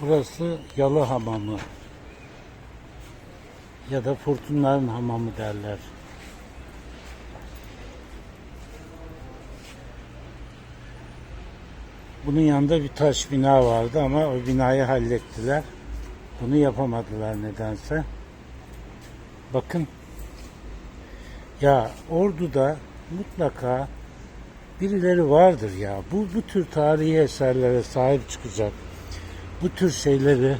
Burası Yalı Hamamı. Ya da Fırtınların Hamamı derler. Bunun yanında bir taş bina vardı ama o binayı hallettiler. Bunu yapamadılar nedense. Bakın. Ya Ordu'da mutlaka birileri vardır ya. Bu bu tür tarihi eserlere sahip çıkacak. Bu tür şeyleri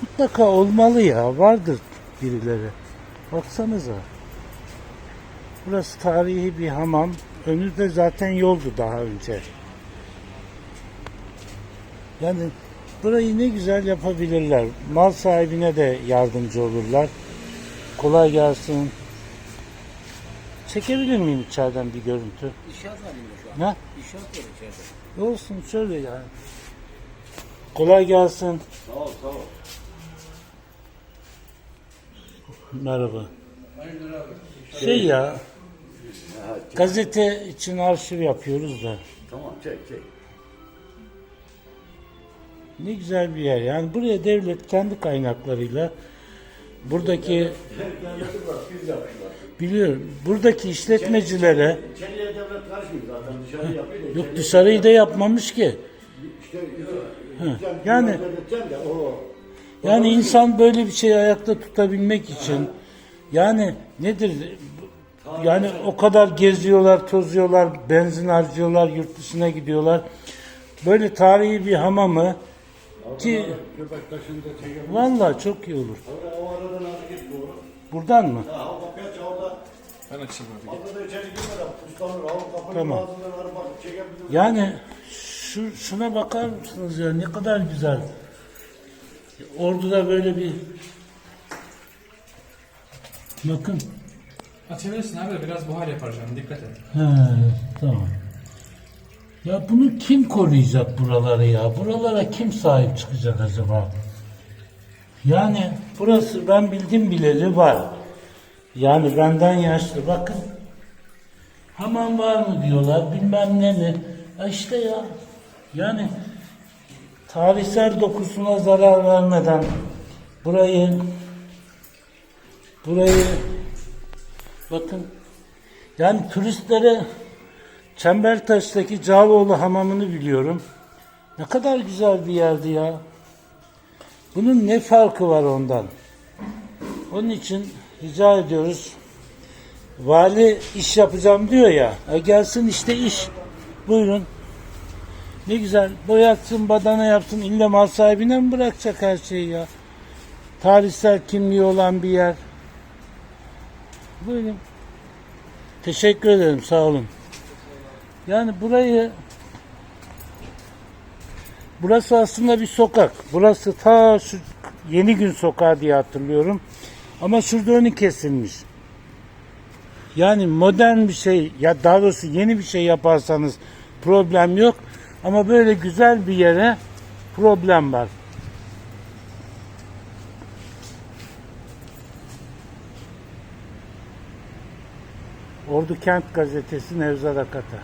mutlaka olmalı ya. Vardır birileri. Baksanıza. Burası tarihi bir hamam. Önünde zaten yoldu daha önce. Yani burayı ne güzel yapabilirler. Mal sahibine de yardımcı olurlar. Kolay gelsin. Çekebilir miyim içeriden bir görüntü? İnşaat halinde şu an. Ne? İnşaat var içeride. Olsun şöyle ya. Kolay gelsin. Sağ ol sağ ol. Merhaba. Şey ya, gazete için arşiv yapıyoruz da. Tamam çek çek. Ne güzel bir yer. Yani buraya devlet kendi kaynaklarıyla buradaki biliyorum buradaki işletmecilere İçeriye devlet karışmıyor zaten dışarı yapıyor da. yok içeriye- dışarıyı da yapmamış ki. İşte yani- yani. Devleteceğim de o. Yani insan böyle bir şeyi ayakta tutabilmek için yani nedir? Yani o kadar geziyorlar, tozuyorlar, benzin harcıyorlar, yurt dışına gidiyorlar. Böyle tarihi bir hamamı ki vallahi çok iyi olur. Buradan mı? Ha o kapıya orada. Ben açayım hadi. Tamam. Yani şu şuna bakar mısınız ya ne kadar güzel. Ordu'da böyle bir bakın. Açabilirsin abi biraz buhar yapar canım dikkat et. He, tamam. Ya bunu kim koruyacak buraları ya? Buralara kim sahip çıkacak acaba? Yani burası ben bildim bileli var. Yani benden yaşlı bakın. Hamam var mı diyorlar bilmem ne mi. Ya işte ya. Yani tarihsel dokusuna zarar vermeden burayı burayı bakın yani turistlere Çembertaş'taki Cağaloğlu hamamını biliyorum. Ne kadar güzel bir yerdi ya. Bunun ne farkı var ondan? Onun için rica ediyoruz. Vali iş yapacağım diyor ya. E gelsin işte iş. Buyurun. Ne güzel. Boyatsın, badana yapsın. İlle mal sahibine mi bırakacak her şeyi ya? Tarihsel kimliği olan bir yer. Buyurun. Teşekkür ederim. Sağ olun. Yani burayı burası aslında bir sokak. Burası ta şu yeni gün sokağı diye hatırlıyorum. Ama şurada önü kesilmiş. Yani modern bir şey ya daha doğrusu yeni bir şey yaparsanız problem yok. Ama böyle güzel bir yere problem var. Ordu Kent Gazetesi Nevzat Akata.